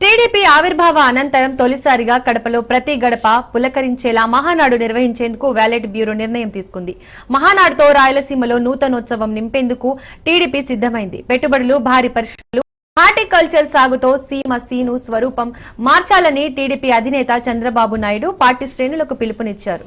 TDP ఆవిర్భావ అనంతరం తొలిసారిగా కడపలో ప్రతి గడప పులకరించేలా మహానాడు నిర్వహించేందుకు వ్యాలెట్ బ్యూరో నిర్ణయం తీసుకుంది. మహానాడుతో రాయలసీమలో నూతనోత్సవం నింపేందుకు టీడీపీ సిద్ధమైంది. పెట్టుబడులు భారీ పరిశ్రమలు హార్టికల్చర్ సాగుతో సీమ సీను స్వరూపం మార్చాలని టీడీపీ అధినేత చంద్రబాబు నాయుడు పార్టీ శ్రేణులకు పిలుపునిచ్చారు.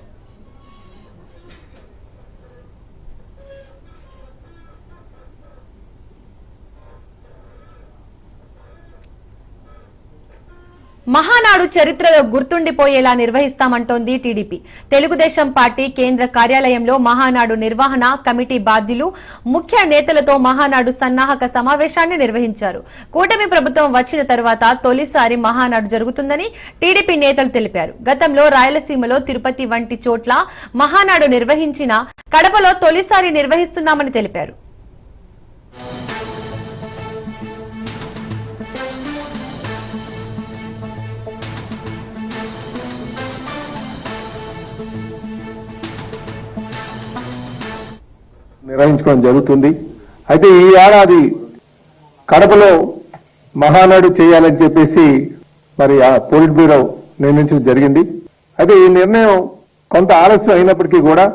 మహానాడు చరిత్రలో గుర్తుండిపోయేలా నిర్వహిస్తామంటోంది టీడీపీ. తెలుగుదేశం పార్టీ కేంద్ర కార్యాలయంలో మహానాడు నిర్వహణ కమిటీ బాధ్యులు ముఖ్య నేతలతో మహానాడు సన్నాహక సమావేశాన్ని నిర్వహించారు. కూటమి ప్రభుత్వం వచ్చిన తర్వాత తొలిసారి మహానాడు జరుగుతుందని టీడీపీ నేతలు తెలిపారు. గతంలో రాయలసీమలో తిరుపతి వంటి చోట్ల మహానాడు నిర్వహించిన కడపలో తొలిసారి నిర్వహిస్తున్నామని తెలిపారు. నిర్వహించుకోవడం జరుగుతుంది. అయితే ఈ ఏడాది కడపలో మహానాడు చేయాలని చెప్పేసి మరి ఆ పోలిట్ బ్యూరో నిర్ణయించడం జరిగింది. అయితే ఈ నిర్ణయం కొంత ఆలస్యం అయినప్పటికీ కూడా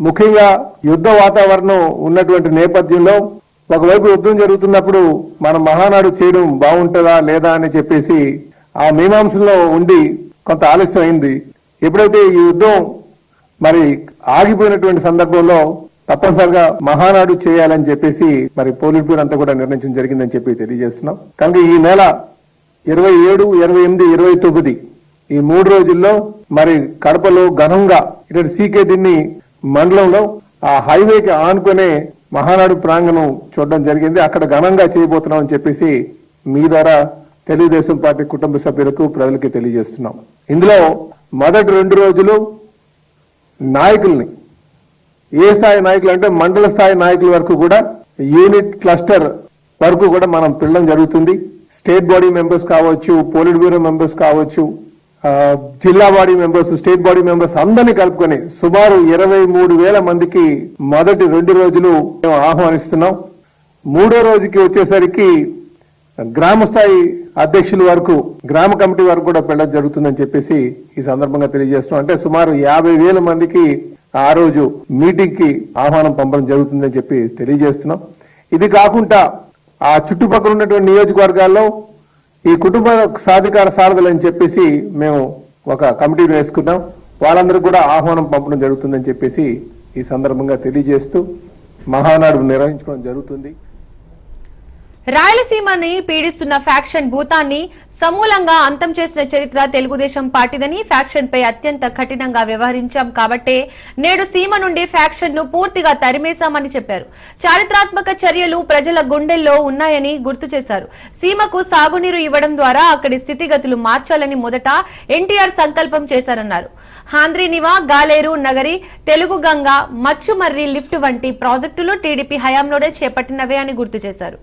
ముఖ్యంగా యుద్ధ వాతావరణం ఉన్నటువంటి నేపథ్యంలో ఒకవైపు యుద్ధం జరుగుతున్నప్పుడు మనం మహానాడు చేయడం బాగుంటుందా లేదా అని చెప్పేసి ఆ మీమాంసలో ఉండి కొంత ఆలస్యం అయింది. ఎప్పుడైతే ఈ యుద్ధం మరి ఆగిపోయినటువంటి సందర్భంలో తప్పనిసరిగా మహానాడు చేయాలని చెప్పేసి మరి పోలిట్ బ్యూరో అంతా కూడా నిర్ణయించడం జరిగిందని చెప్పి తెలియజేస్తున్నాం. కనుక ఈ నెల ఇరవై ఏడు ఇరవై ఎనిమిది ఇరవై తొమ్మిది ఈ మూడు రోజుల్లో మరి కడపలో ఘనంగా ఇటు సీకే దిన్ని మండలంలో ఆ హైవేకి ఆనుకునే మహానాడు ప్రాంగణం చూడడం జరిగింది. అక్కడ ఘనంగా చేయబోతున్నామని చెప్పేసి మీ ద్వారా తెలుగుదేశం పార్టీ కుటుంబ సభ్యులకు ప్రజలకి తెలియజేస్తున్నాం. ఇందులో మొదటి రెండు రోజులు నాయకుల్ని ఏ స్థాయి నాయకులు అంటే మండల స్థాయి నాయకుల వరకు కూడా యూనిట్ క్లస్టర్ వరకు కూడా మనం పిల్లడం జరుగుతుంది. స్టేట్ బాడీ మెంబర్స్ కావచ్చు పోలిట్ బ్యూరో మెంబర్స్ కావచ్చు జిల్లా body members state body members అందరినీ కలుపుకొని సుమారు ఇరవై మూడు వేల మందికి మొదటి రెండు రోజులు మేము ఆహ్వానిస్తున్నాం. మూడో రోజుకి వచ్చేసరికి గ్రామ స్థాయి అధ్యక్షుల వరకు గ్రామ కమిటీ వరకు కూడా పెళ్ళడం జరుగుతుందని చెప్పేసి ఈ సందర్భంగా తెలియజేస్తున్నాం. అంటే సుమారు యాభై వేల మందికి ఆ రోజు మీటింగ్కి ఆహ్వానం పంపడం జరుగుతుందని చెప్పి తెలియజేస్తున్నాం. ఇది కాకుండా ఆ చుట్టుపక్కల ఉన్నటువంటి నియోజకవర్గాల్లో ఈ కుటుంబ సాధికార సారథులు అని చెప్పేసి మేము ఒక కమిటీని వేసుకున్నాం. వాళ్ళందరూ కూడా ఆహ్వానం పంపడం జరుగుతుందని చెప్పేసి ఈ సందర్భంగా తెలియజేస్తూ మహానాడు నిర్వహించుకోవడం జరుగుతుంది. రాయలసీమని పీడిస్తున్న ఫ్యాక్షన్ భూతాన్ని సమూలంగా అంతం చేసిన చరిత్ర తెలుగుదేశం పార్టీదని ఫ్యాక్షన్ పై అత్యంత కఠినంగా వ్యవహరించాం కాబట్టే నేడు సీమ నుండి ఫ్యాక్షన్ను పూర్తిగా తరిమేశామని చెప్పారు. చారిత్రాత్మక చర్యలు ప్రజల గుండెల్లో ఉన్నాయని గుర్తు చేశారు. సీమకు సాగునీరు ఇవ్వడం ద్వారా అక్కడి స్థితిగతులు మార్చాలని మొదట ఎన్టీఆర్ సంకల్పం చేశారన్నారు. హాంద్రీనివా గాలేరు నగరి తెలుగు గంగ మచ్చుమర్రి లిఫ్ట్ వంటి ప్రాజెక్టులు టీడీపీ హయాంలోనే చేపట్టినవే అని గుర్తు చేశారు.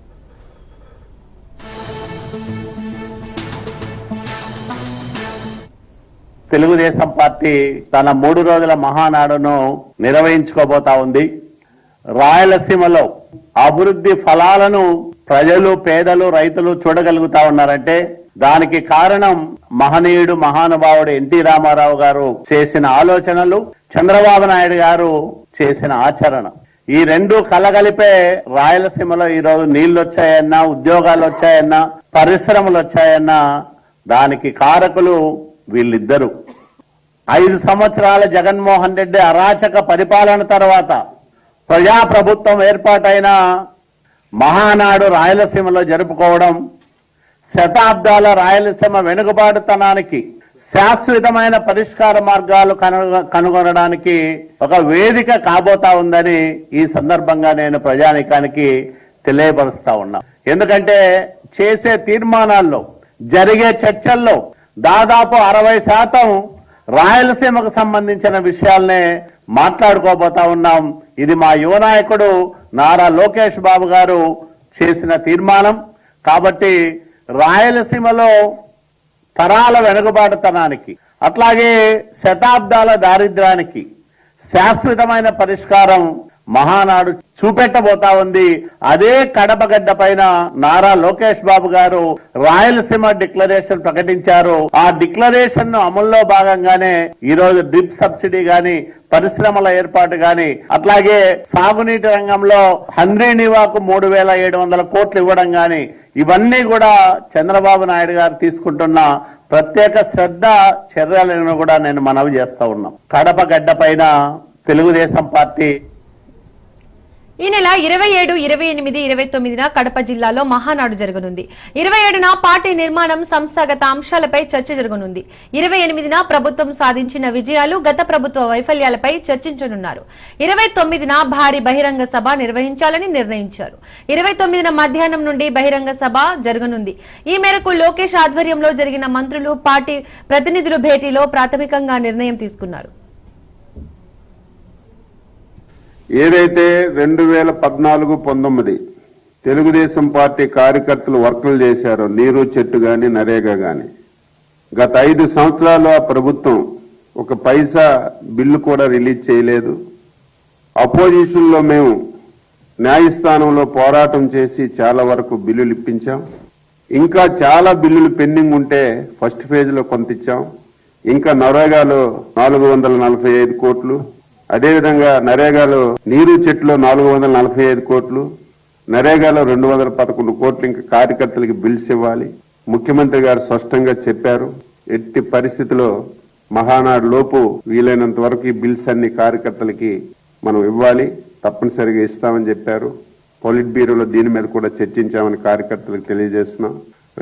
తెలుగుదేశం పార్టీ తన మూడు రోజుల మహానాడును నిర్వహించుకోబోతా ఉంది. రాయలసీమలో అభివృద్ధి ఫలాలను ప్రజలు పేదలు రైతులు చూడగలుగుతా ఉన్నారంటే దానికి కారణం మహనీయుడు మహానుభావుడు ఎన్టీ రామారావు గారు చేసిన ఆలోచనలు చంద్రబాబు నాయుడు గారు చేసిన ఆచరణ. ఈ రెండు కలగలిపే రాయలసీమలో ఈ రోజు నీళ్ళు వచ్చాయన్నా ఉద్యోగాలు వచ్చాయన్నా పరిశ్రమలు వచ్చాయన్నా దానికి కారకులు వీళ్ళిద్దరు. ఐదు సంవత్సరాల జగన్మోహన్ రెడ్డి అరాచక పరిపాలన తర్వాత ప్రజాప్రభుత్వం ఏర్పాటైన మహానాడు రాయలసీమలో జరుపుకోవడం శతాబ్దాల రాయలసీమ వెనుకబాటుతనానికి శాశ్వతమైన పరిష్కార మార్గాలు కనుగొనడానికి ఒక వేదిక కాబోతా ఉందని ఈ సందర్భంగా నేను ప్రజానికానికి తెలియపరుస్తా ఉన్నా. ఎందుకంటే చేసే తీర్మానాల్లో జరిగే చర్చల్లో దాదాపు అరవై శాతం రాయలసీమకు సంబంధించిన విషయాలనే మాట్లాడుకోబోతా ఉన్నాం. ఇది మా యువ నాయకుడు నారా లోకేష్ బాబు గారు చేసిన తీర్మానం. కాబట్టి రాయలసీమలో తరాల వెనుకబాటుతనానికి అట్లాగే శతాబ్దాల దారిద్ర్యానికి శాశ్వతమైన పరిష్కారం మహానాడు చూపెట్టబోతా ఉంది. అదే కడపగడ్డ పైన నారా లోకేష్ బాబు గారు రాయలసీమ డిక్లరేషన్ ప్రకటించారు. ఆ డిక్లరేషన్ను అమల్లో భాగంగానే ఈ రోజు డ్రిప్ సబ్సిడీ గాని పరిశ్రమల ఏర్పాటు గాని అట్లాగే సాగునీటి రంగంలో హంద్రీ నివాకు మూడు వేల ఏడు వందల కోట్లు ఇవ్వడం గాని ఇవన్నీ కూడా చంద్రబాబు నాయుడు గారు తీసుకుంటున్న ప్రత్యేక శ్రద్ధ చర్యలను కూడా నేను మనవి చేస్తా ఉన్నాం. కడప గడ్డ పైన తెలుగుదేశం పార్టీ ఈ నెల ఇరవై ఏడు ఇరవై ఎనిమిది ఇరవై తొమ్మిదిన కడప జిల్లాలో మహానాడు జరగనుంది. ఇరవై ఏడున పార్టీ నిర్మాణం సంస్థాగత అంశాలపై చర్చ జరగనుంది. ఇరవై ఎనిమిదిన ప్రభుత్వం సాధించిన విజయాలు గత ప్రభుత్వ వైఫల్యాలపై చర్చించనున్నారు. ఇరవై తొమ్మిదిన భారీ బహిరంగ సభ నిర్వహించాలని నిర్ణయించారు. ఇరవై తొమ్మిదిన మధ్యాహ్నం నుండి బహిరంగ సభ జరగనుంది. ఈ మేరకు లోకేష్ ఆధ్వర్యంలో జరిగిన మంత్రులు పార్టీ ప్రతినిధులు భేటీలో ప్రాథమికంగా నిర్ణయం తీసుకున్నారు. ఏదైతే రెండు వేల పద్నాలుగు పంతొమ్మిది తెలుగుదేశం పార్టీ కార్యకర్తలు వర్కులు చేశారో నీరు చెట్టు గాని నరేగా గాని గత ఐదు సంవత్సరాలు ఆ ప్రభుత్వం ఒక పైసా బిల్లు కూడా రిలీజ్ చేయలేదు. అపోజిషన్లో మేము న్యాయస్థానంలో పోరాటం చేసి చాలా వరకు బిల్లులు ఇప్పించాం. ఇంకా చాలా బిల్లులు పెండింగ్ ఉంటే ఫస్ట్ ఫేజ్లో కొంత ఇచ్చాం. ఇంకా నరేగాలో నాలుగు వందల నలభై ఐదు కోట్లు అదేవిధంగా నరేగాలో నీరు చెట్లు నాలుగు వందల నలభై ఐదు కోట్లు నరేగాలో రెండు వందల పదకొండు కోట్లు ఇంకా కార్యకర్తలకి బిల్స్ ఇవ్వాలి. ముఖ్యమంత్రి గారు స్పష్టంగా చెప్పారు ఎట్టి పరిస్థితిలో మహానాడు లోపు వీలైనంత వరకు ఈ బిల్స్ అన్ని కార్యకర్తలకి మనం ఇవ్వాలి తప్పనిసరిగా ఇస్తామని చెప్పారు. పొలిట్ బ్యూరోలో దీని మీద కూడా చర్చించామని కార్యకర్తలకు తెలియజేస్తున్నాం.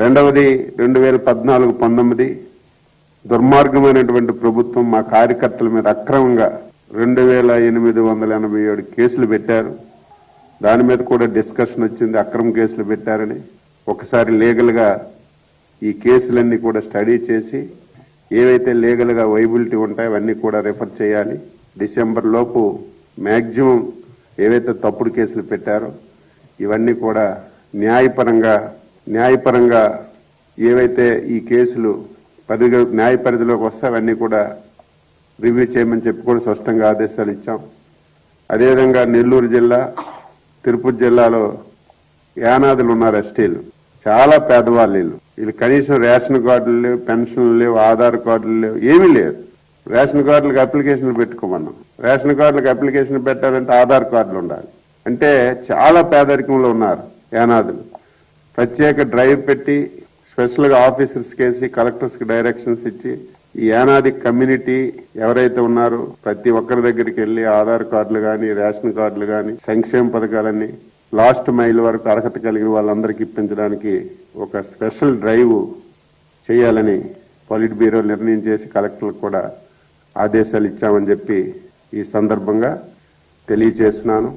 రెండవది రెండు వేల పద్నాలుగు పంతొమ్మిది దుర్మార్గమైనటువంటి ప్రభుత్వం మా కార్యకర్తల మీద అక్రమంగా రెండు వేల ఎనిమిది వందల ఎనభై ఏడు కేసులు పెట్టారు. దాని మీద కూడా డిస్కషన్ వచ్చింది అక్రమ కేసులు పెట్టారని. ఒకసారి లీగల్గా ఈ కేసులన్నీ కూడా స్టడీ చేసి ఏవైతే లీగల్గా వైబిలిటీ ఉంటాయో అవన్నీ కూడా రిఫర్ చేయాలి. డిసెంబర్ లోపు మ్యాక్సిమం ఏవైతే తప్పుడు కేసులు పెట్టారో ఇవన్నీ కూడా న్యాయపరంగా న్యాయపరంగా ఏవైతే ఈ కేసులు పరిధి న్యాయ పరిధిలోకి వస్తే అవన్నీ కూడా రివ్యూ చేయమని చెప్పి కూడా స్పష్టంగా ఆదేశాలు ఇచ్చాం. అదేవిధంగా నెల్లూరు జిల్లా తిరుపతి జిల్లాలో యానాదులు ఉన్నారు ఎస్టీలు. చాలా పేదవాళ్ళు వీళ్ళు. వీళ్ళు కనీసం రేషన్ కార్డులు లేవు పెన్షన్లు లేవు ఆధార్ కార్డులు లేవు ఏమీ లేదు. రేషన్ కార్డులకు అప్లికేషన్లు పెట్టుకోమన్నాం. రేషన్ కార్డులకు అప్లికేషన్ పెట్టాలంటే ఆధార్ కార్డులు ఉండాలి. అంటే చాలా పేదరికంలో ఉన్నారు యానాదులు. ప్రత్యేక డ్రైవ్ పెట్టి స్పెషల్గా ఆఫీసర్స్కి వేసి కలెక్టర్స్కి డైరెక్షన్స్ ఇచ్చి ఈ యానాది కమ్యూనిటీ ఎవరైతే ఉన్నారో ప్రతి ఒక్కరి దగ్గరికి వెళ్ళి ఆధార్ కార్డులు గాని రేషన్ కార్డులు గాని సంక్షేమ పథకాలన్నీ లాస్ట్ మైల్ వరకు అర్హత కలిగిన వాళ్ళందరికీ ఇప్పించడానికి ఒక స్పెషల్ డ్రైవ్ చేయాలని పొలిట్ బ్యూరో నిర్ణయం చేసి కలెక్టర్లకు కూడా ఆదేశాలు ఇచ్చామని చెప్పి ఈ సందర్భంగా తెలియజేస్తున్నాను.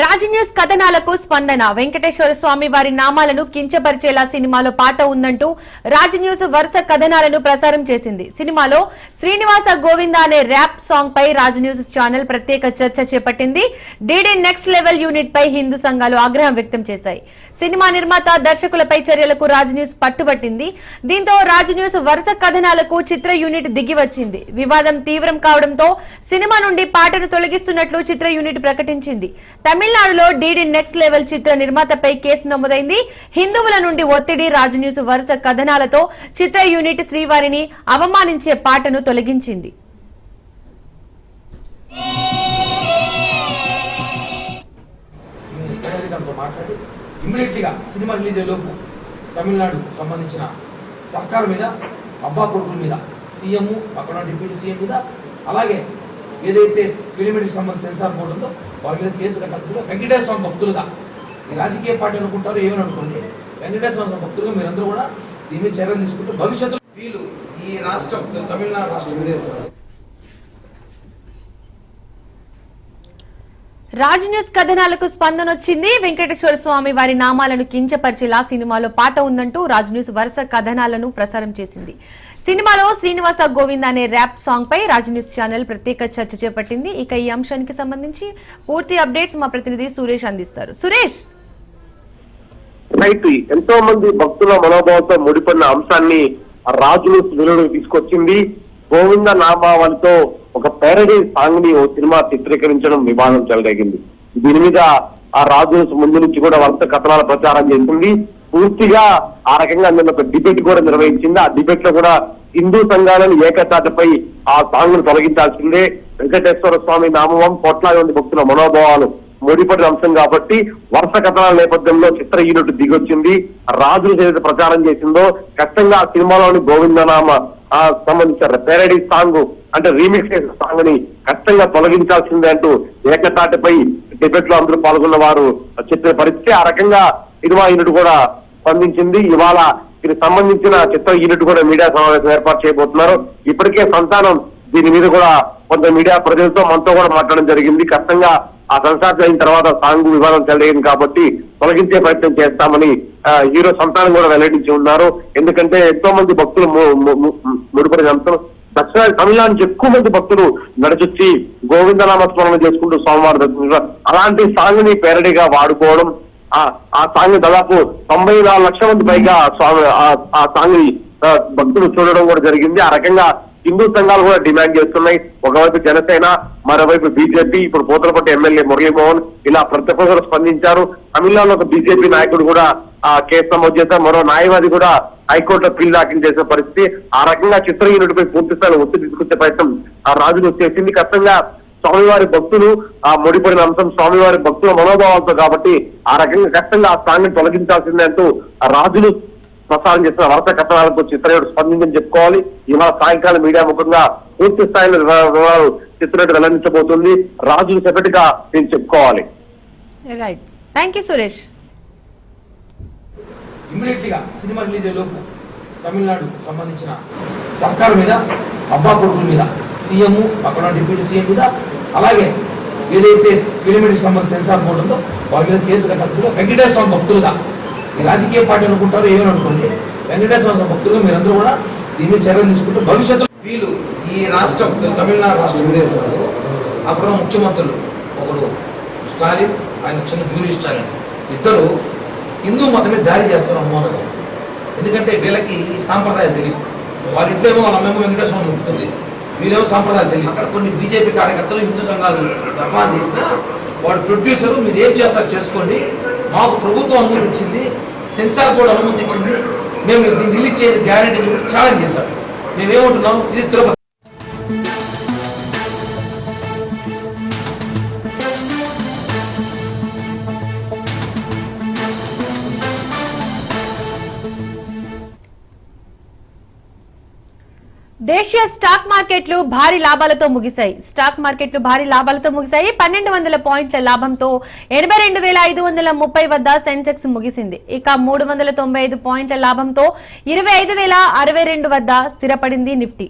రాజన్యూస్ కథనాలకు స్పందన. వెంకటేశ్వర స్వామి వారి నామాలను కించపరిచేలా సినిమాలో పాట ఉందంటూ రాజన్యూస్ వరుస కథనాలను ప్రసారం చేసింది. సినిమాలో శ్రీనివాస గోవింద అనే ర్యాప్ సాంగ్ పై రాజ్ న్యూస్ ఛానల్ ప్రత్యేక చర్చ చేపట్టింది. డీడీ నెక్స్ట్ లెవెల్ యూనిట్ పై హిందూ సంఘాలు ఆగ్రహం వ్యక్తం చేశాయి. సినిమా నిర్మాత దర్శకులపై చర్యలకు రాజ్ న్యూస్ పట్టుబట్టింది. దీంతో రాజన్యూస్ వరుస కథనాలకు చిత్ర యూనిట్ దిగి వచ్చింది. వివాదం తీవ్రం కావడంతో సినిమా నుండి పాటను తొలగిస్తున్నట్లు చిత్ర యూనిట్ ప్రకటించింది. తమిళనాడులో డీడీ నెక్స్ట్ లెవెల్ చిత్ర నిర్మాతపై కేసు నమోదైంది. హిందువుల నుండి ఒత్తిడి రాజన్యూస్ వరుస కథనాలతో చిత్ర యూనిట్ శ్రీవారిని అవమానించే పాటను తొలగించింది. ఇమ్మీడియట్లీగా సినిమా రిలీజ్ తమిళనాడు సంబంధించిన సర్కారు మీద అబ్బా కొడుకుల మీద సీఎం అక్కడ డిప్యూటీ సీఎం మీద అలాగే ఏదైతే ఫిలిం ఇండస్ట్రీ సంబంధించిన సెన్సార్ బోర్డు ఉందో వాళ్ళ మీద కేసు కట్టాల్సిందిగా వెంకటేశ్వర స్వామి భక్తులుగా ఈ రాజకీయ పార్టీ అనుకుంటారు ఏమని అనుకోండి. వెంకటేశ్వర స్వామి భక్తులుగా మీరందరూ కూడా దీని మీద చర్యలు తీసుకుంటూ భవిష్యత్తులో వీళ్ళు ఈ రాష్ట్రం తమిళనాడు రాష్ట్రం రాజ్ న్యూస్ కథనాలకు స్పందన వచ్చింది. వెంకటేశ్వర స్వామి వారి నామాలను కించపరిచేలా సినిమాలో పాట ఉందంటూ రాజ్ న్యూస్ వరుస కథనాలను ప్రసారం చేసింది. సినిమాలో శ్రీనివాస గోవింద్ అనే ర్యాప్ సాంగ్ పై రాజ్ న్యూస్ ఛానల్ ప్రత్యేక చర్చ చేపట్టింది. ఇక ఈ అంశానికి సంబంధించి పూర్తి అప్డేట్స్ మా ప్రతినిధి సురేష్ అందిస్తారు. సురేష్! రైట్ ఎంతో మంది భక్తుల మనోభావంతో ముడిపడిన అంశాన్ని రాజు రాజులు వెలుగులోకి తీసుకొచ్చింది. గోవింద నామావళితో ఒక పేరడీ సాంగ్ని ఓ సినిమా చిత్రీకరించడం వివాదం చెలరేగింది. దీని మీద ఆ రాజు ముందు నుంచి కూడా వరుస కథనాల ప్రచారం చేసింది. పూర్తిగా ఆ రకంగా నిన్న ఒక డిబేట్ కూడా నిర్వహించింది. ఆ డిబేట్లో కూడా హిందూ సంఘాలను ఏకతాటపై ఆ సాంగ్ను తొలగించాల్సిందే. వెంకటేశ్వర స్వామి నామవం కోట్లాది మంది భక్తుల మనోభావాలు ముడిపడిన అంశం కాబట్టి వరుస కథనాల నేపథ్యంలో చిత్ర యూనిట్ దిగొచ్చింది. రాజులు ఏదైతే ప్రచారం చేసిందో ఖచ్చితంగా ఆ సినిమాలోని గోవిందనామ ఆ సంబంధించిన పేరడీ సాంగ్ అంటే రీమిక్స్ చేసిన సాంగ్ని ఖచ్చితంగా తొలగించాల్సిందే అంటూ ఏకతాటిపై డిబేట్లో అందరూ పాల్గొన్న వారు చెప్పిన పరిస్థితి ఆ రకంగా సినిమా యూనిట్ కూడా స్పందించింది. ఇవాళ దీనికి సంబంధించిన చిత్ర యూనిట్ కూడా మీడియా సమావేశం ఏర్పాటు చేయబోతున్నారు. ఇప్పటికే సంతానం దీని మీద కూడా కొంత మీడియా ప్రజలతో మనతో కూడా మాట్లాడడం జరిగింది. ఖచ్చితంగా ఆ సంసారం అయిన తర్వాత సాంగ్ వివాదం చెలరేగింది కాబట్టి తొలగించే ప్రయత్నం చేస్తామని హీరో సంతానం కూడా వెల్లడించి ఉన్నారు. ఎందుకంటే ఎంతో మంది భక్తులు ము- ముడిపడిన అంశం దక్షిణాది తమిళనాడు ఎక్కువ మంది భక్తులు నడిచొచ్చి గోవిందనామస్మరణ చేసుకుంటూ సోమవారం అలాంటి సాంగ్ని పేరడిగా వాడుకోవడం ఆ సాంగ్ దాదాపు తొంభై నాలుగు లక్షల మంది పైగా స్వామి ఆ- ఆ సాంగ్ భక్తులు చూడడం కూడా జరిగింది. ఆ రకంగా హిందూ సంఘాలు కూడా డిమాండ్ చేస్తున్నాయి. ఒకవైపు జనసేన మరోవైపు బీజేపీ ఇప్పుడు పోతలపట్టి ఎమ్మెల్యే మురళీమోహన్ ఇలా ప్రతి ఒక్కరు స్పందించారు. తమిళనాడులో ఒక బీజేపీ నాయకుడు కూడా ఆ కేసు నమోదు చేశారు. మరో న్యాయవాది కూడా హైకోర్టులో పిల్ దాఖలు చేసిన పరిస్థితి. ఆ రకంగా చిత్ర యూనిట్ పై పూర్తి స్థాయిలో ఒత్తిడి తీసుకొచ్చే ప్రయత్నం ఆ రాజులు చేసింది. ఖచ్చితంగా స్వామివారి భక్తులు ఆ ముడిపడిన అంశం స్వామివారి భక్తుల మనోభావాలతో కాబట్టి ఆ రకంగా ఖచ్చితంగా ఆ స్థానాన్ని తొలగించాల్సిందే అంటూ రాజులు ప్రసారం చేసిన వరుస కథనాలకు చిత్రయుడు స్పందించని చెప్పుకోవాలి. ఇవాళ సాయంకాలం మీడియా ముఖంగా పూర్తి స్థాయిలో వివరాలు చిత్రయుడు వెల్లడించబోతుంది. రాజులు సెపరేట్గా నేను చెప్పుకోవాలి. రైట్ థ్యాంక్ యూ సురేష్ ఇమ్మీడియట్లీగా సినిమా రిలీజ్ అయ్యే లోపు తమిళనాడు సంబంధించిన సర్కారు మీద అబ్బా కొడుకుల మీద సీఎం అక్కడ డిప్యూటీ సీఎం మీద అలాగే ఏదైతే ఫిలిం సంబంధించిన సెన్సార్ బోర్డు ఉందో వాళ్ళ మీద కేసు కట్టాల్సిందిగా వెంకటేశ్వర భక్తులుగా ఈ రాజకీయ పార్టీ అనుకుంటారో ఏమనుకోండి అనుకోండి వెంకటేశ్వర భక్తులుగా మీరందరూ కూడా దీని మీద చర్యలు తీసుకుంటూ భవిష్యత్తులో వీళ్ళు ఈ రాష్ట్రం తమిళనాడు రాష్ట్రం ఏదైతే ఉందో అక్కడ ముఖ్యమంత్రులు ఒకడు స్టాలిన్ ఆయన చిన్న జూలీ స్టాలిన్. ఇద్దరు హిందూ మతమే దాడి చేస్తారు మోనగా. ఎందుకంటే వీళ్ళకి సాంప్రదాయాలు తెలియదు. వాళ్ళ ఇంట్లో ఏమో వాళ్ళ అమ్మేమో వెంకటేశ్వరం ఉంటుంది. మీరేమో సాంప్రదాయాలు తెలియదు. అక్కడ కొన్ని బీజేపీ కార్యకర్తలు హిందూ సంఘాలు ధర్నాలు చేసిన వాడు ప్రొడ్యూసర్ మీరు ఏం చేస్తారు చేసుకోండి. మాకు ప్రభుత్వం అనుమతి ఇచ్చింది సెన్సార్ బోర్డు అనుమతి ఇచ్చింది. మేము దీన్ని రిలీజ్ చేసే గ్యారెంటీ ఛాలెంజ్ చేశాం. మేమేమంటున్నాం? ఇది తిరుపతి దేశీయ స్టాక్ మార్కెట్లు భారీ లాభాలతో ముగిశాయి. స్టాక్ మార్కెట్లు భారీ లాభాలతో ముగిశాయి. పన్నెండు వందల పాయింట్ల లాభంతో ఎనభై రెండు వేల ఐదు వందల ముప్పై వద్ద సెన్సెక్స్ ముగిసింది. ఇక మూడు వందల తొంభై ఐదు పాయింట్ల లాభంతో ఇరవై ఐదు వేల అరవై రెండు వద్ద స్థిరపడింది నిఫ్టీ.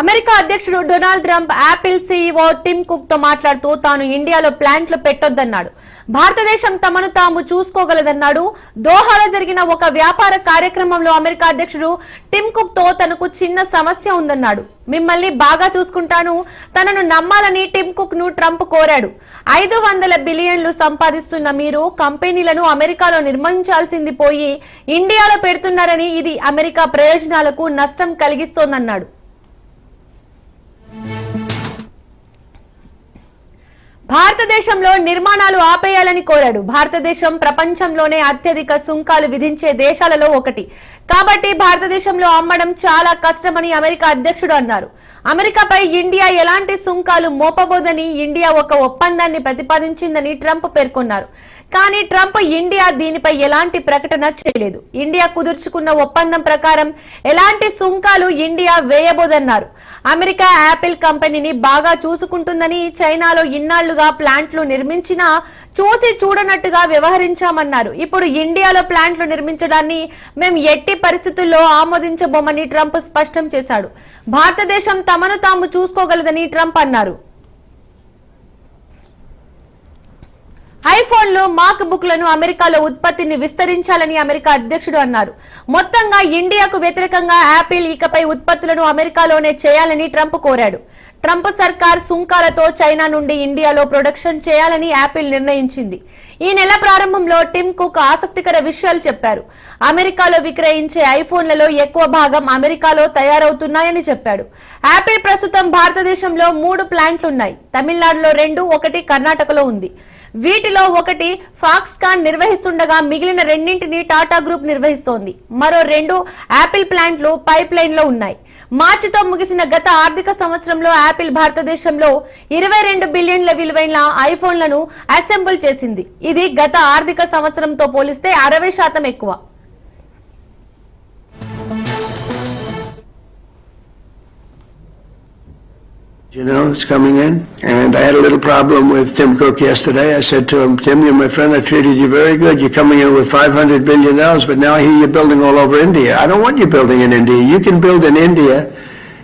అమెరికా అధ్యక్షుడు Donald Trump Apple CEO Tim కుక్తో మాట్లాడుతూ తాను ఇండియాలో ప్లాంట్లు పెట్టొద్దన్నాడు. భారతదేశం తమను తాము చూసుకోగలదన్నాడు. దోహాలో జరిగిన ఒక వ్యాపార కార్యక్రమంలో అమెరికా అధ్యక్షుడు టిమ్ కుక్తో తనకు చిన్న సమస్య ఉందన్నాడు. మిమ్మల్ని బాగా చూసుకుంటాను. తనను నమ్మాలని టిమ్ కుక్ను ట్రంప్ కోరాడు. ఐదు వందల బిలియన్లు సంపాదిస్తున్న మీరు కంపెనీలను అమెరికాలో నిర్మించాల్సింది పోయి ఇండియాలో పెడుతున్నారని ఇది అమెరికా ప్రయోజనాలకు నష్టం కలిగిస్తోందన్నాడు. భారతదేశంలో నిర్మాణాలు ఆపేయాలని కోరాడు. భారతదేశం ప్రపంచంలోనే అత్యధిక సుంకాలు విధించే దేశాలలో ఒకటి. కాబట్టి భారతదేశంలో అమ్మడం చాలా కష్టమని అమెరికా అధ్యక్షుడు అన్నారు. అమెరికాపై ఇండియా ఎలాంటి సుంకాలు మోపబోదని ఇండియా ఒక ఒప్పందాన్ని ప్రతిపాదించిందని ట్రంప్ పేర్కొన్నారు. కానీ ట్రంప్ ఇండియా దీనిపై ఎలాంటి ప్రకటన చేయలేదు. ఇండియా కుదుర్చుకున్న ఒప్పందం ప్రకారం ఎలాంటి సుంకాలు ఇండియా వేయబోదన్నారు. అమెరికా యాపిల్ కంపెనీని బాగా చూసుకుంటుందని చైనాలో ఇన్నాళ్ళుగా ప్లాంట్లు నిర్మించినా చూసి చూడనట్టుగా వ్యవహరించామన్నారు. ఇప్పుడు ఇండియాలో ప్లాంట్లు నిర్మించడాన్ని మేము ఎట్టి పరిస్థితుల్లో ఆమోదించబోమని ట్రంప్ స్పష్టం చేశాడు. భారతదేశం తమను తాము చూసుకోగలదని ట్రంప్ అన్నారు. ఐఫోన్లు మాక్ బుక్లను అమెరికాలో ఉత్పత్తిని విస్తరించాలని అమెరికా అధ్యక్షుడు అన్నారు. మొత్తంగా ఇండియాకు వ్యతిరేకంగా యాపిల్ ఇకపై ఉత్పత్తులను అమెరికాలోనే చేయాలని ట్రంప్ కోరాడు. ట్రంప్ సర్కార్ సుంకాలతో చైనా నుండి ఇండియాలో ప్రొడక్షన్ చేయాలని యాపిల్ నిర్ణయించింది. ఈ నెల ప్రారంభంలో టిమ్ కుక్ ఆసక్తికర విషయాలు చెప్పారు. అమెరికాలో విక్రయించే ఐఫోన్లలో ఎక్కువ భాగం అమెరికాలో తయారవుతున్నాయని చెప్పాడు. యాపిల్ ప్రస్తుతం భారతదేశంలో మూడు ప్లాంట్లున్నాయి. తమిళనాడులో రెండు ఒకటి కర్ణాటకలో ఉంది. వీటిలో ఒకటి ఫాక్స్కాన్ నిర్వహిస్తుండగా మిగిలిన రెండింటిని టాటా గ్రూప్ నిర్వహిస్తోంది. మరో రెండు యాపిల్ ప్లాంట్లు పైప్ లైన్లో ఉన్నాయి. మార్చితో ముగిసిన గత ఆర్థిక సంవత్సరంలో యాపిల్ భారతదేశంలో ఇరవై రెండు బిలియన్ల విలువైన ఐఫోన్లను అసెంబుల్ చేసింది. ఇది గత ఆర్థిక సంవత్సరంతో పోలిస్తే అరవై శాతం ఎక్కువ. You know, it's coming in. And I had a little problem with Tim Cook yesterday. I said to him, Tim, you're my friend. I treated you very good. You're coming in with $500 billion, but now I hear you're building all over India. I don't want you building in India. You can build in India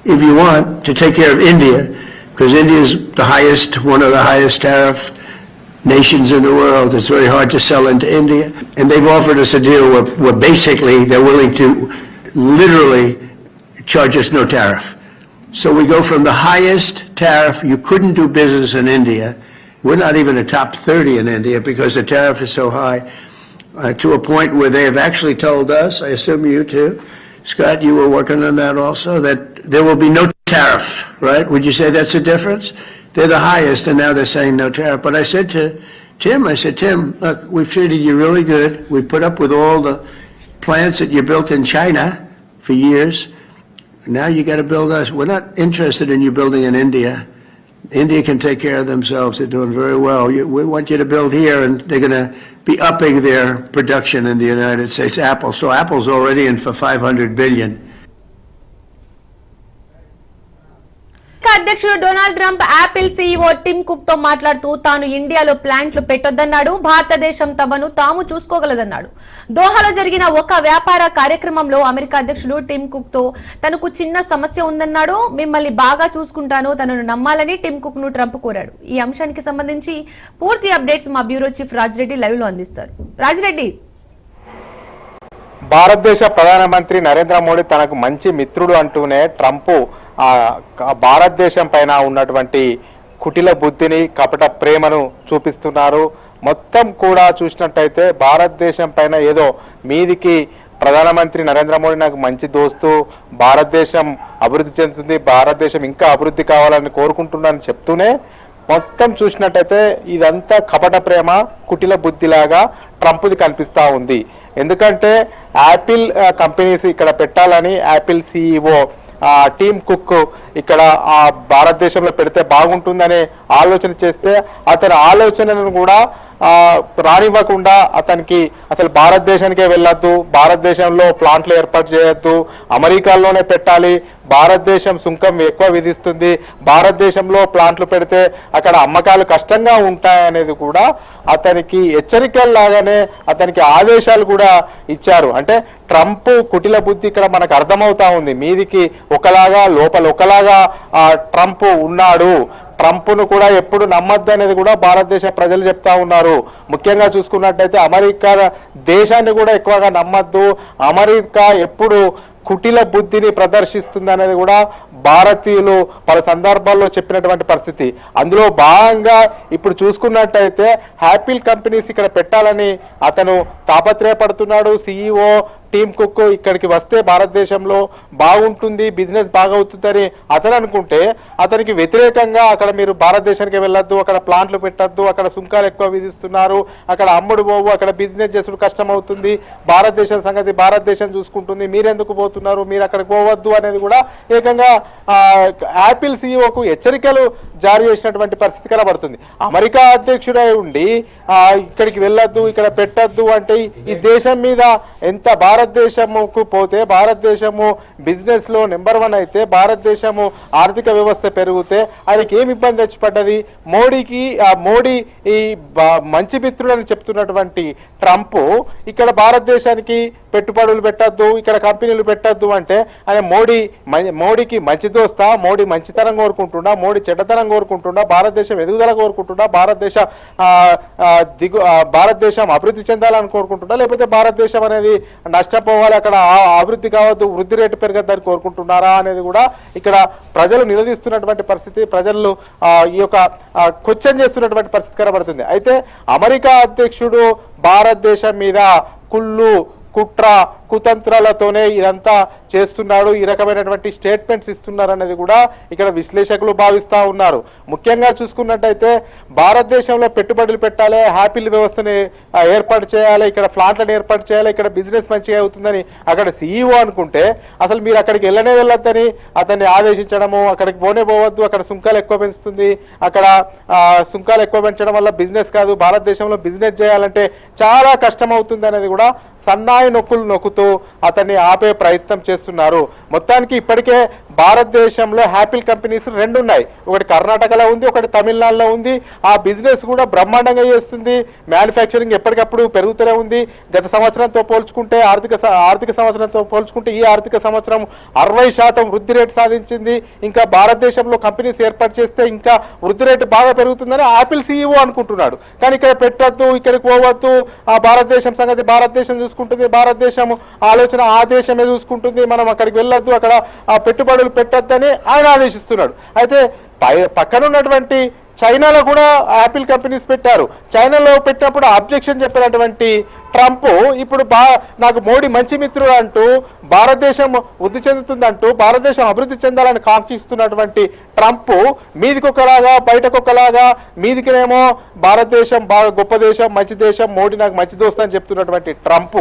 if you want to take care of India, because India is the highest, one of the highest tariff nations in the world. It's very hard to sell into India. And they've offered us a deal where, where basically they're willing to literally charge us no tariff. So we go from the highest tariff, you couldn't do business in India, we're not even a top 30 in India because the tariff is so high, uh, to a point where they have actually told us, I assume you too, Scott, you were working on that also, that there will be no tariff, right? Would you say that's a difference? They're the highest, and now they're saying no tariff. But I said to Tim, I said, Tim, look, we've treated you really good. We put up with all the plants that you built in China for years. Now you got to build us. We're not interested in you building in India. India can take care of themselves. They're doing very well. You- We want you to build here, and they're going to be upping their production in the United States. Apple, so Apple's already in for 500 billion. America అధ్యక్షుడు Donald Trump Apple CEO Tim కుక్తో మాట్లాడుతూ తాను ఇండియాలో ప్లాంట్లు పెట్టొద్దన్నాడు భారతదేశం తమను తాము చూసుకోగలదన్నాడు. దోహాలో జరిగిన ఒక వ్యాపార కార్యక్రమంలో అమెరికా అధ్యక్షుడు టిమ్ కుక్తో తనకు చిన్న సమస్య ఉందన్నాడు మిమ్మల్ని బాగా చూసుకుంటాను తనను నమ్మాలని టిమ్ కుక్ను ట్రంప్ కోరాడు. ఈ అంశానికి సంబంధించి పూర్తి అప్డేట్స్ మా బ్యూరో చీఫ్ రాజిరెడ్డి లైవ్లో అందిస్తారు. రాజిరెడ్డి. భారతదేశ ప్రధానమంత్రి నరేంద్ర మోడీ తనకు మంచి మిత్రుడు అంటూనే ట్రంప్ భారతదేశం పైన ఉన్నటువంటి కుటిల బుద్ధిని కపట ప్రేమను చూపిస్తున్నారు. మొత్తం కూడా చూసినట్టయితే భారతదేశం పైన ఏదో మీదికి ప్రధానమంత్రి నరేంద్ర మోడీ నాకు మంచి దోస్తు భారతదేశం అభివృద్ధి చెందుతుంది భారతదేశం ఇంకా అభివృద్ధి కావాలని కోరుకుంటున్నానని చెప్తూనే మొత్తం చూసినట్టయితే ఇదంతా కపట ప్రేమ కుటిల బుద్ధిలాగా ట్రంప్ది కనిపిస్తూ ఉంది. ఎందుకంటే యాపిల్ కంపెనీస్ ఇక్కడ పెట్టాలని యాపిల్ సిఇఓ టీమ్ కుక్ ఇక్కడ ఆ భారతదేశంలో పెడితే బాగుంటుందనే ఆలోచన చేస్తే అతని ఆలోచనను కూడా రానివ్వకుండా అతనికి అసలు భారతదేశానికే వెళ్ళొద్దు భారతదేశంలో ప్లాంట్లు ఏర్పాటు చేయొద్దు అమెరికాలోనే పెట్టాలి భారతదేశం సుంకం ఎక్కువ విధిస్తుంది భారతదేశంలో ప్లాంట్లు పెడితే అక్కడ అమ్మకాలు కష్టంగా ఉంటాయనేది కూడా అతనికి హెచ్చరికల్లాగానే అతనికి ఆదేశాలు కూడా ఇచ్చారు. అంటే ట్రంప్ కుటిల బుద్ధి ఇక్కడ మనకు అర్థమవుతా ఉంది. మీదికి ఒకలాగా లోపల ఒకలాగా ఆ, ట్రంప్ ఉన్నాడు. ట్రంప్ను కూడా ఎప్పుడు నమ్మద్దు అనేది కూడా భారతదేశ ప్రజలు చెప్తా ఉన్నారు. ముఖ్యంగా చూసుకున్నట్టయితే అమెరికా దేశాన్ని కూడా ఎక్కువగా నమ్మద్దు. అమెరికా ఎప్పుడు కుటిల బుద్ధిని ప్రదర్శిస్తుంది అనేది కూడా భారతీయులు పలు సందర్భాల్లో చెప్పినటువంటి పరిస్థితి. అందులో భాగంగా ఇప్పుడు చూసుకున్నట్టయితే హ్యాపిల్ కంపెనీస్ ఇక్కడ పెట్టాలని అతను తాపత్రయపడుతున్నాడు. సిఇఓ టీమ్ కుక్ ఇక్కడికి వస్తే భారతదేశంలో బాగుంటుంది బిజినెస్ బాగా అవుతుందని అతను అనుకుంటే అతనికి వ్యతిరేకంగా అక్కడ మీరు భారతదేశానికి వెళ్ళొద్దు అక్కడ ప్లాంట్లు పెట్టద్దు అక్కడ సుంకాలు ఎక్కువ విధిస్తున్నారు అక్కడ అమ్ముడు పోవు అక్కడ బిజినెస్ చేసుడు కష్టం అవుతుంది భారతదేశం సంగతి భారతదేశం చూసుకుంటుంది మీరెందుకు పోతున్నారు మీరు అక్కడికి పోవద్దు అనేది కూడా ఏకంగా యాపిల్ సీఈఓకు హెచ్చరికలు జారీ చేసినటువంటి పరిస్థితి కనబడుతుంది. అమెరికా అధ్యక్షుడై ఉండి ఇక్కడికి వెళ్ళొద్దు ఇక్కడ పెట్టద్దు అంటే ఈ దేశం మీద ఎంత భారతదేశముకు పోతే భారతదేశము బిజినెస్లో నెంబర్ వన్ అయితే భారతదేశము ఆర్థిక వ్యవస్థ పెరిగితే ఆయనకి ఏమి ఇబ్బంది వచ్చి పడ్డది? మోడీకి మోడీ ఈ మంచి మిత్రుడని చెప్తున్నటువంటి ట్రంప్ ఇక్కడ భారతదేశానికి పెట్టుబడులు పెట్టద్దు ఇక్కడ కంపెనీలు పెట్టద్దు అంటే ఆయన మోడీ మోడీకి మంచి దోస్తా మోడీ మంచితనం కోరుకుంటుండా మోడీ చెడ్డతనం కోరుకుంటుండా భారతదేశం ఎదుగుదల కోరుకుంటుండా భారతదేశ దిగు భారతదేశం అభివృద్ధి చెందాలని కోరుకుంటుండా లేకపోతే భారతదేశం అనేది నష్టపోవాలి అక్కడ అభివృద్ధి కావద్దు వృద్ధి రేటు పెరగద్దని కోరుకుంటున్నారా అనేది కూడా ఇక్కడ ప్రజలు నిలదీస్తున్నటువంటి పరిస్థితి ప్రజలు ఈ యొక్క క్వశ్చన్ చేస్తున్నటువంటి పరిస్థితి కనబడుతుంది. అయితే అమెరికా అధ్యక్షుడు భారతదేశం మీద కుళ్ళు కుట్ర కుతంత్రాలతోనే ఇదంతా చేస్తున్నాడు ఈ రకమైనటువంటి స్టేట్మెంట్స్ ఇస్తున్నారు అనేది కూడా ఇక్కడ విశ్లేషకులు భావిస్తూ ఉన్నారు. ముఖ్యంగా చూసుకున్నట్టయితే భారతదేశంలో పెట్టుబడులు పెట్టాలి హ్యాపీల్ వ్యవస్థని ఏర్పాటు చేయాలి ఇక్కడ ప్లాంట్లను ఏర్పాటు చేయాలి ఇక్కడ బిజినెస్ మంచిగా అవుతుందని అక్కడ సీఈఓ అనుకుంటే అసలు మీరు అక్కడికి వెళ్ళనే వెళ్ళొద్దని అతన్ని ఆదేశించడము అక్కడికి పోనే పోవద్దు అక్కడ సుంకాలు ఎక్కువ పెంచుతుంది అక్కడ సుంకాలు ఎక్కువ పెంచడం వల్ల బిజినెస్ కాదు భారతదేశంలో బిజినెస్ చేయాలంటే చాలా కష్టం అవుతుంది అనేది కూడా సన్నాయి నొక్కులు నొక్కుతూ అతన్ని ఆపే ప్రయత్నం చేస్తున్నారు. మొత్తానికి ఇప్పటికే భారతదేశంలో హ్యాపిల్ కంపెనీస్ రెండు ఉన్నాయి. ఒకటి కర్ణాటకలో ఉంది ఒకటి తమిళనాడులో ఉంది. ఆ బిజినెస్ కూడా బ్రహ్మాండంగా చేస్తుంది. మ్యానుఫ్యాక్చరింగ్ ఎప్పటికప్పుడు పెరుగుతూనే ఉంది. గత సంవత్సరంతో పోల్చుకుంటే ఆర్థిక ఆర్థిక సంవత్సరంతో పోల్చుకుంటే ఈ ఆర్థిక సంవత్సరం అరవై శాతం వృద్ధి రేటు సాధించింది. ఇంకా భారతదేశంలో కంపెనీస్ ఏర్పాటు చేస్తే ఇంకా వృద్ధి రేటు బాగా పెరుగుతుందని ఆపిల్ సీఈఓ అనుకుంటున్నాడు. కానీ ఇక్కడ పెట్టొద్దు ఇక్కడికి పోవద్దు. ఆ భారతదేశం సంగతి భారతదేశం చూసుకుంటుంది. భారతదేశం ఆలోచన ఆ దేశమే చూసుకుంటుంది. మనం అక్కడికి వెళ్ళొద్దు. అక్కడ ఆ పెట్టుబడులు పెట్టొద్దని ఆయన ఆదేశిస్తున్నాడు. అయితే పై పక్కన ఉన్నటువంటి చైనాలో కూడా యాపిల్ కంపెనీస్ పెట్టారు. చైనాలో పెట్టినప్పుడు అబ్జెక్షన్ చెప్పినటువంటి ట్రంప్ ఇప్పుడు బా నాకు మోడీ మంచి మిత్రుడు అంటూ భారతదేశం వృద్ధి చెందుతుందంటూ భారతదేశం అభివృద్ధి చెందాలని కాంక్షిస్తున్నటువంటి ట్రంప్ మీదికొకలాగా బయటకొకలాగా మీదికినేమో భారతదేశం బాగా గొప్ప దేశం మంచి దేశం మోడీ నాకు మంచి దోస్తు అని చెప్తున్నటువంటి ట్రంప్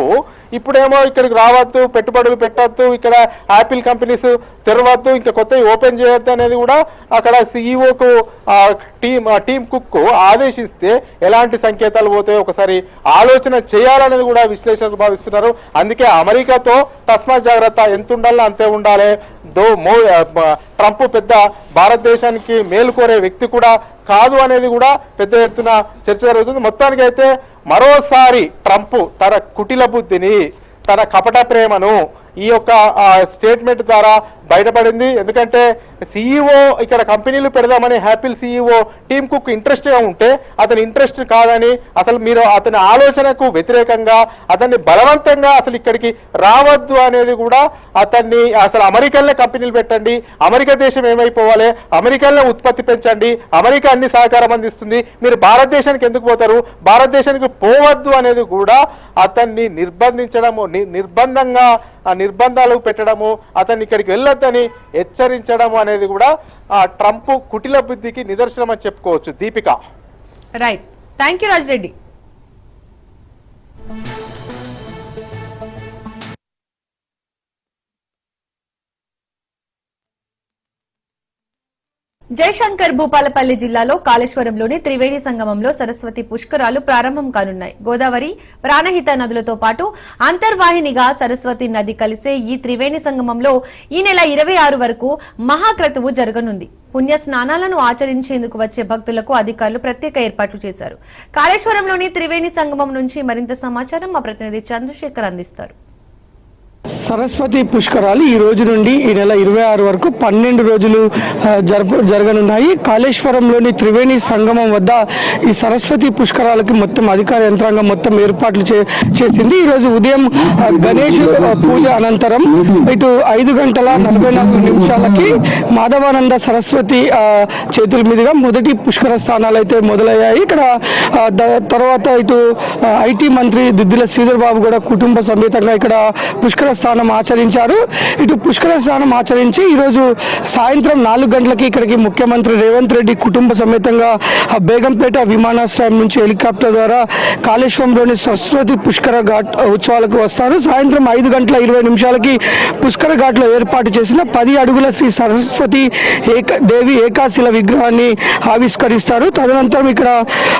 ఇప్పుడేమో ఇక్కడికి రావద్దు పెట్టుబడులు పెట్టద్దు ఇక్కడ యాపిల్ కంపెనీస్ తెరవద్దు ఇంకా కొత్తవి ఓపెన్ చేయొద్దు అనేది కూడా అక్కడ సీఈఓకు టీమ్ టీమ్ కుక్ ఆదేశిస్తే ఎలాంటి సంకేతాలు పోతాయో ఒకసారి ఆలోచన చేయాలి. ఉండాలనేది కూడా విశ్లేషకులు భావిస్తున్నారు. అందుకే అమెరికాతో తస్మా జాగ్రత్త ఎంత ఉండాలో అంతే ఉండాలి. దో మో ట్రంప్ పెద్ద భారతదేశానికి మేలు కోరే వ్యక్తి కూడా కాదు అనేది కూడా పెద్ద ఎత్తున చర్చ జరుగుతుంది. మొత్తానికి అయితే మరోసారి ట్రంప్ తన కుటిల బుద్ధిని తన కపట ప్రేమను ఈ యొక్క స్టేట్మెంట్ ద్వారా బయటపడింది. ఎందుకంటే సీఈఓ ఇక్కడ కంపెనీలు పెడదామని హ్యాపిల్ సీఈఓ టీమ్ కుక్ ఇంట్రెస్ట్గా ఉంటే అతని ఇంట్రెస్ట్ కాదని అసలు మీరు అతని ఆలోచనకు వ్యతిరేకంగా అతన్ని బలవంతంగా అసలు ఇక్కడికి రావద్దు అనేది కూడా అతన్ని అసలు అమెరికన్లే కంపెనీలు పెట్టండి. అమెరికా దేశం ఏమైపోవాలి? అమెరికన్లే ఉత్పత్తి పెంచండి. అమెరికా అన్ని సహకారం అందిస్తుంది. మీరు భారతదేశానికి ఎందుకు పోతారు? భారతదేశానికి పోవద్దు అనేది కూడా అతన్ని నిర్బంధించడము ని- నిర్బంధంగా నిర్బంధాలు పెట్టడము అతన్ని ఇక్కడికి వెళ్ళొద్దని హెచ్చరించడము అనేది కూడా ఆ ట్రంప్ కుటిల బుద్ధికి నిదర్శనం అని చెప్పుకోవచ్చు. Deepika. Right thank you Raji Reddy Jayashankar Bhupalpally జిల్లాలో కాళేశ్వరంలోని త్రివేణి సంగమంలో సరస్వతి పుష్కరాలు ప్రారంభం కానున్నాయి. గోదావరి ప్రాణహిత నదులతో పాటు అంతర్వాహినిగా సరస్వతి నది కలిసే ఈ త్రివేణి సంగమంలో ఈ నెల ఇరవై ఆరు వరకు మహాక్రతువు జరగనుంది. పుణ్య స్నానాలను ఆచరించేందుకు వచ్చే భక్తులకు అధికారులు ప్రత్యేక ఏర్పాట్లు చేశారు. కాళేశ్వరంలోని త్రివేణి సంగమం నుంచి మరింత సమాచారం మా ప్రతినిధి చంద్రశేఖర్ అందిస్తారు. సరస్వతి పుష్కరాలు ఈ రోజు నుండి ఈ నెల ఇరవై ఆరు వరకు పన్నెండు రోజులు జరుపు జరప జరగనున్నాయి. కాళేశ్వరంలోని త్రివేణి సంగమం వద్ద ఈ సరస్వతి పుష్కరాలకి మొత్తం అధికార యంత్రాంగం మొత్తం ఏర్పాట్లు చే చేసింది. ఈరోజు ఉదయం గణేష్ పూజ అనంతరం ఇటు ఐదు గంటల నలభై నాలుగు నిమిషాలకి మాధవానంద సరస్వతి చేతుల మీదుగా మొదటి పుష్కర స్థానాలు అయితే మొదలయ్యాయి. ఇక్కడ తర్వాత ఇటు ఐటీ మంత్రి దిద్దిల శ్రీధర్ బాబు కూడా కుటుంబ సమేతంగా ఇక్కడ పుష్కర స్నానం ఆచరించారు. ఇటు పుష్కర స్నానం ఆచరించి ఈరోజు సాయంత్రం నాలుగు గంటలకి ఇక్కడికి ముఖ్యమంత్రి రేవంత్ రెడ్డి కుటుంబ సమేతంగా ఆ, బేగంపేట విమానాశ్రయం నుంచి హెలికాప్టర్ ద్వారా కాళేశ్వరంలోని సరస్వతి పుష్కర ఘాట్ ఉత్సవాలకు వస్తారు. సాయంత్రం ఐదు గంటల ఇరవై నిమిషాలకి పుష్కర ఘాట్లో ఏర్పాటు చేసిన పది అడుగుల శ్రీ సరస్వతి ఏక దేవి ఏకాశిల విగ్రహాన్ని ఆవిష్కరిస్తారు. తదనంతరం ఇక్కడ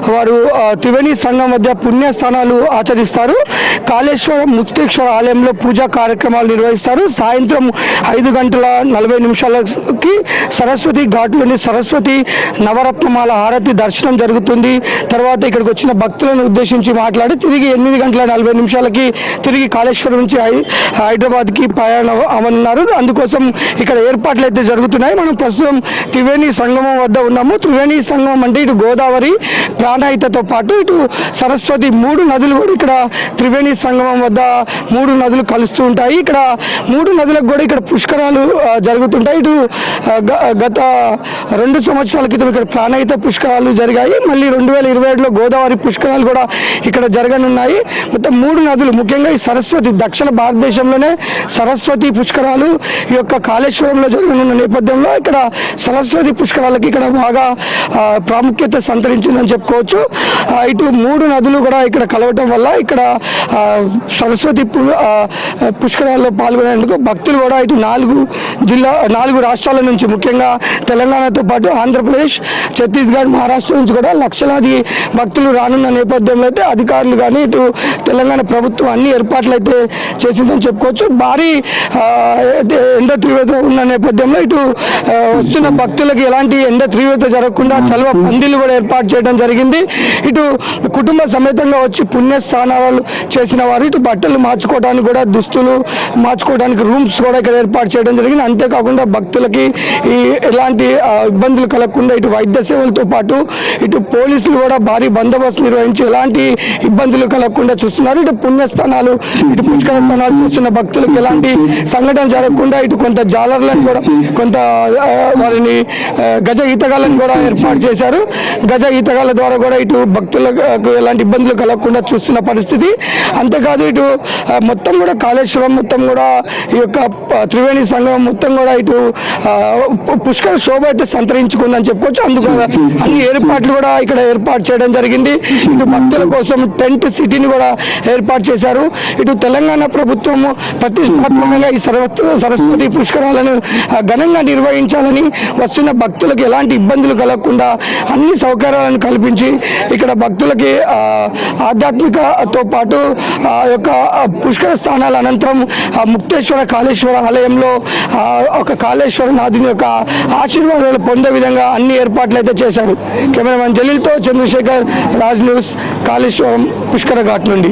వారు త్రివేణి సంఘం మధ్య పుణ్యస్థానాలు ఆచరిస్తారు. కాళేశ్వరం ముక్తేశ్వర ఆలయంలో పూజా కార్యక్రమాలు నిర్వహిస్తారు. సాయంత్రం ఐదు గంటల నలభై నిమిషాలకి సరస్వతి ఘాట్లోని సరస్వతి నవరత్నమాల హారతి దర్శనం జరుగుతుంది. తర్వాత ఇక్కడికి వచ్చిన భక్తులను ఉద్దేశించి మాట్లాడి తిరిగి ఎనిమిది గంటల నలభై నిమిషాలకి తిరిగి కాళేశ్వరం నుంచి హైదరాబాద్కి ప్రయాణం అవన్నారు అందుకోసం ఇక్కడ ఏర్పాట్లు అయితే జరుగుతున్నాయి. మనం ప్రస్తుతం త్రివేణి సంగమం వద్ద ఉన్నాము. త్రివేణి సంగమం అంటే ఇటు గోదావరి ప్రాణాయితతో పాటు ఇటు సరస్వతి మూడు నదులు కూడా ఇక్కడ త్రివేణి సంగమం వద్ద మూడు నదులు కలుస్తూ ఉంటాయి ఇక్కడ మూడు నదులకు కూడా ఇక్కడ పుష్కరాలు జరుగుతుంటాయి. ఇటు గ- గత రెండు సంవత్సరాల క్రితం ఇక్కడ ప్రాణహిత పుష్కరాలు జరిగాయి. మళ్ళీ రెండు వేల ఇరవై ఏడులో గోదావరి పుష్కరాలు కూడా ఇక్కడ జరగనున్నాయి. మొత్తం మూడు నదులు ముఖ్యంగా ఈ సరస్వతి దక్షిణ భారతదేశంలోనే సరస్వతి పుష్కరాలు ఈ యొక్క కాళేశ్వరంలో జరగనున్న నేపథ్యంలో ఇక్కడ సరస్వతి పుష్కరాలకి ఇక్కడ బాగా ప్రాముఖ్యత సంతరించిందని చెప్పుకోవచ్చు. ఇటు మూడు నదులు కూడా ఇక్కడ కలవటం వల్ల ఇక్కడ సరస్వతి పు- పుష్కరాల్లో పాల్గొనేందుకు భక్తులు కూడా ఇటు నాలుగు జిల్లా నాలుగు రాష్ట్రాల నుంచి ముఖ్యంగా తెలంగాణతో పాటు ఆంధ్రప్రదేశ్ ఛత్తీస్గఢ్ మహారాష్ట్ర నుంచి కూడా లక్షలాది భక్తులు రానున్న నేపథ్యంలో అయితే అధికారులు కానీ ఇటు తెలంగాణ ప్రభుత్వం అన్ని ఏర్పాట్లు అయితే చేసిందని చెప్పుకోవచ్చు. భారీ ఎండ తీవ్రత ఉన్న నేపథ్యంలో ఇటు వస్తున్న భక్తులకు ఎలాంటి ఎండ తీవ్రత జరగకుండా చలవ పందిళ్ళు కూడా ఏర్పాటు చేయడం జరిగింది. ఇటు కుటుంబ సమేతంగా వచ్చి పుణ్యస్నానాలు చేసిన వారు ఇటు బట్టలు మార్చుకోవడానికి కూడా దుస్తులు మార్చుకోవడానికి రూమ్స్ కూడా ఇక్కడ ఏర్పాటు చేయడం జరిగింది. అంతేకాకుండా భక్తులకి ఈ ఎలాంటి ఇబ్బందులు కలగకుండా ఇటు వైద్య సేవలతో పాటు ఇటు పోలీసులు కూడా భారీ బందోబస్తు నిర్వహించి ఎలాంటి ఇబ్బందులు కలగకుండా చూస్తున్నారు. ఇటు పుణ్యస్థానాలు ఇటు పుష్కర స్థానాలు చూస్తున్న భక్తులకు ఎలాంటి సంఘటన జరగకుండా ఇటు కొంత జాలర్లను కూడా కొంత వారిని గజ ఈతగాళ్ళని కూడా ఏర్పాటు చేశారు. గజ ఈతగాళ్ళ ద్వారా కూడా ఇటు భక్తులకు ఎలాంటి ఇబ్బందులు కలగకుండా చూస్తున్న పరిస్థితి. అంతేకాదు ఇటు మొత్తం కూడా కాళేశ్వరం మొత్తం కూడా ఈ యొక్క త్రివేణి సంఘం మొత్తం కూడా ఇటు పుష్కర శోభ అయితే సంతరించుకుందని చెప్పుకోవచ్చు. అందుకు అన్ని ఏర్పాట్లు కూడా ఇక్కడ ఏర్పాటు చేయడం జరిగింది. ఇటు భక్తుల కోసం టెంట్ సిటీని కూడా ఏర్పాటు చేశారు. ఇటు తెలంగాణ ప్రభుత్వం ప్రతిష్టాత్మకంగా ఈ సరస్వ సరస్వతి పుష్కరాలను ఘనంగా నిర్వహించాలని వస్తున్న భక్తులకు ఎలాంటి ఇబ్బందులు కలగకుండా అన్ని సౌకర్యాలను కల్పించి ఇక్కడ భక్తులకి ఆధ్యాత్మికతో పాటు ఆ యొక్క పుష్కర స్థానాల అనంతరం ఆ ముక్తేశ్వర కాళేశ్వర ఆలయంలో ఒక కాళేశ్వర నాథుని యొక్క ఆశీర్వాదాలు పొందే విధంగా అన్ని ఏర్పాట్లు అయితే చేశారు. కెమెరామెన్ జలీల్తో చంద్రశేఖర్ రాజ్ న్యూస్ కాళేశ్వరం పుష్కర ఘాట్ నుండి.